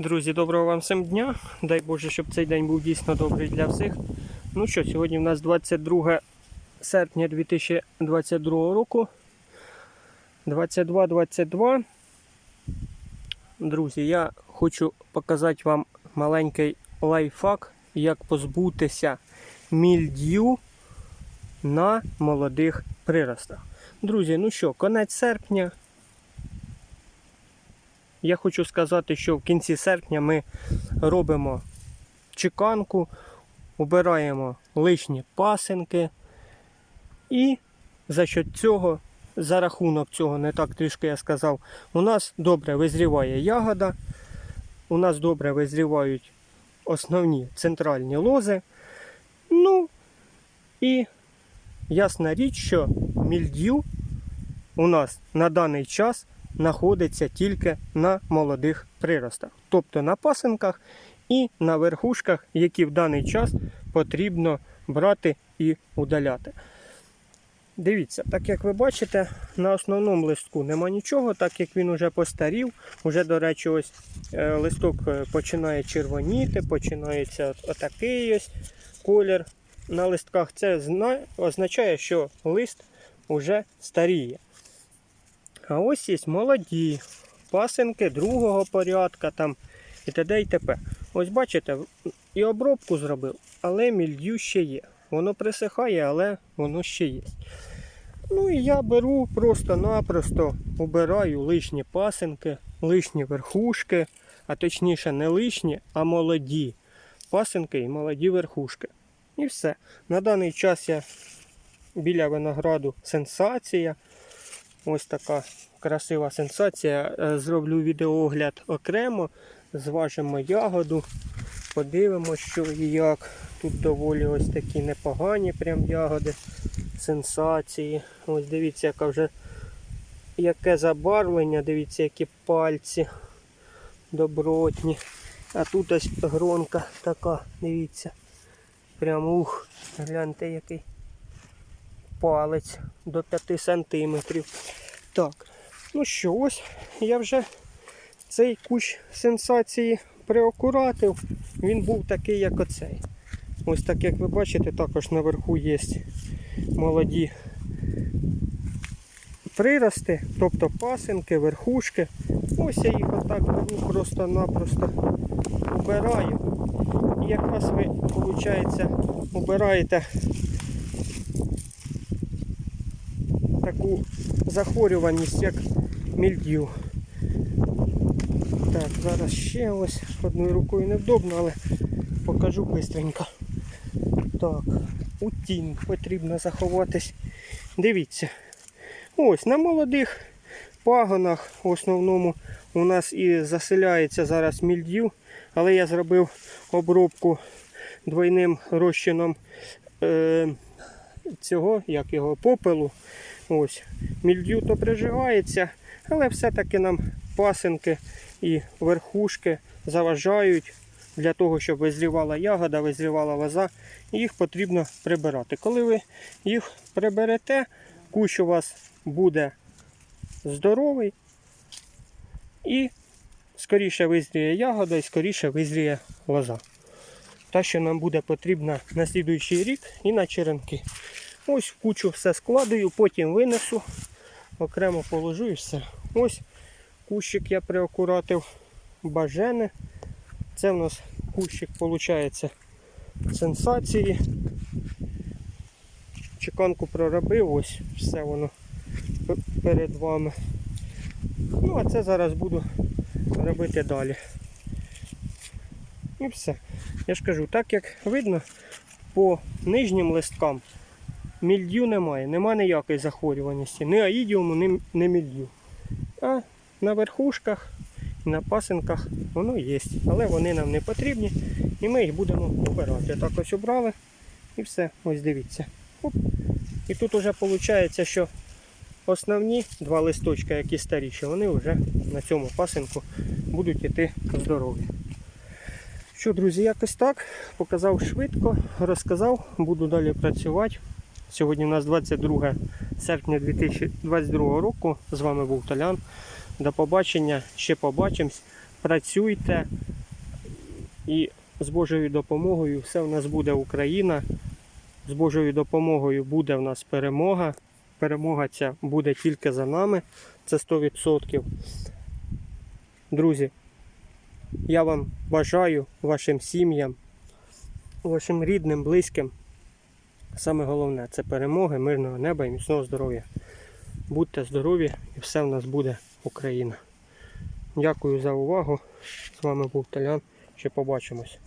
Друзі, доброго вам всім дня. Дай Боже, щоб цей день був дійсно добрий для всіх. Ну що, сьогодні в нас 22 серпня 2022 року. 22-22. Друзі, я хочу показати вам маленький лайфхак, як позбутися мільдю на молодих приростах. Друзі, ну що, конець серпня. Я хочу сказати, що в кінці серпня ми робимо чеканку, убираємо лишні пасинки. І за счет цього, за рахунок цього, не так трішки я сказав, у нас добре визріває ягода, у нас добре визрівають основні центральні лози. Ну і ясна річ, що мільдю у нас на даний час знаходиться тільки на молодих приростах, тобто на пасинках і на верхушках, які в даний час потрібно брати і удаляти. Дивіться, так як ви бачите, на основному листку нема нічого, так як він вже постарів. Уже, до речі, ось е, листок е, починає червоніти, починається отакий ось колір на листках. Це зна- означає, що лист вже старіє. А ось є молоді пасинки другого порядка там і т.д. і т.п. Ось бачите, і обробку зробив, але мільдю ще є. Воно присихає, але воно ще є. Ну і я беру просто-напросто убираю лишні пасинки, лишні верхушки, а точніше не лишні, а молоді пасинки і молоді верхушки. І все. На даний час я біля винограду сенсація. Ось така красива сенсація. Е, Зроблю відеоогляд окремо, зважимо ягоду, подивимося, що і як. Тут доволі ось такі непогані прям ягоди, сенсації. Ось дивіться, яка вже яке забарвлення, дивіться, які пальці добротні. А тут ось гронка така, дивіться. Прям ух, гляньте який палець до 5 сантиметрів. Так, ну що, ось я вже цей кущ сенсації приокуратив. Він був такий, як оцей. Ось так, як ви бачите, також наверху є молоді прирости, тобто пасинки, верхушки. Ось я їх отак беру просто-напросто убираю. І якраз ви, виходить, убираєте таку захворюваність, як мільдю. Так, зараз ще ось одною рукою невдобно, але покажу швидко. Так, у тінь потрібно заховатись. Дивіться. Ось на молодих пагонах в основному у нас і заселяється зараз мільдю, але я зробив обробку двойним розчином е, цього, як його, попелу. Ось. Мільдю то прижигається, але все-таки нам пасинки і верхушки заважають для того, щоб визрівала ягода, визрівала лоза, їх потрібно прибирати. Коли ви їх приберете, кущ у вас буде здоровий і скоріше визріє ягода і скоріше визріє лоза. Та, що нам буде потрібна на слідуючий рік і на черенки. Ось в кучу все складую, потім винесу, окремо положу і все. Ось кущик я приокуратив бажене. Це в нас кущик виходить сенсації. Чеканку проробив, ось все воно перед вами. Ну, а це зараз буду робити далі. І все. Я ж кажу, так як видно, по нижнім листкам мільдю немає, нема ніякої захворюваності, ні аїдіуму, ні, ні мільдю. А на верхушках на пасинках воно є. Але вони нам не потрібні і ми їх будемо обирати. Так ось обрали і все, ось дивіться. Оп. І тут вже виходить, що основні два листочка, які старіші, вони вже на цьому пасинку будуть іти здорові. Що, друзі, якось так. Показав швидко, розказав, буду далі працювати. Сьогодні у нас 22 серпня 2022 року. З вами був Толян. До побачення, ще побачимось. працюйте і з Божою допомогою все в нас буде Україна. З Божою допомогою буде в нас перемога. Перемога ця буде тільки за нами. Це 100%. Друзі, я вам бажаю вашим сім'ям, вашим рідним, близьким. Саме головне це перемоги, мирного неба і міцного здоров'я. Будьте здорові і все в нас буде Україна. Дякую за увагу. З вами був Талян. Ще побачимось.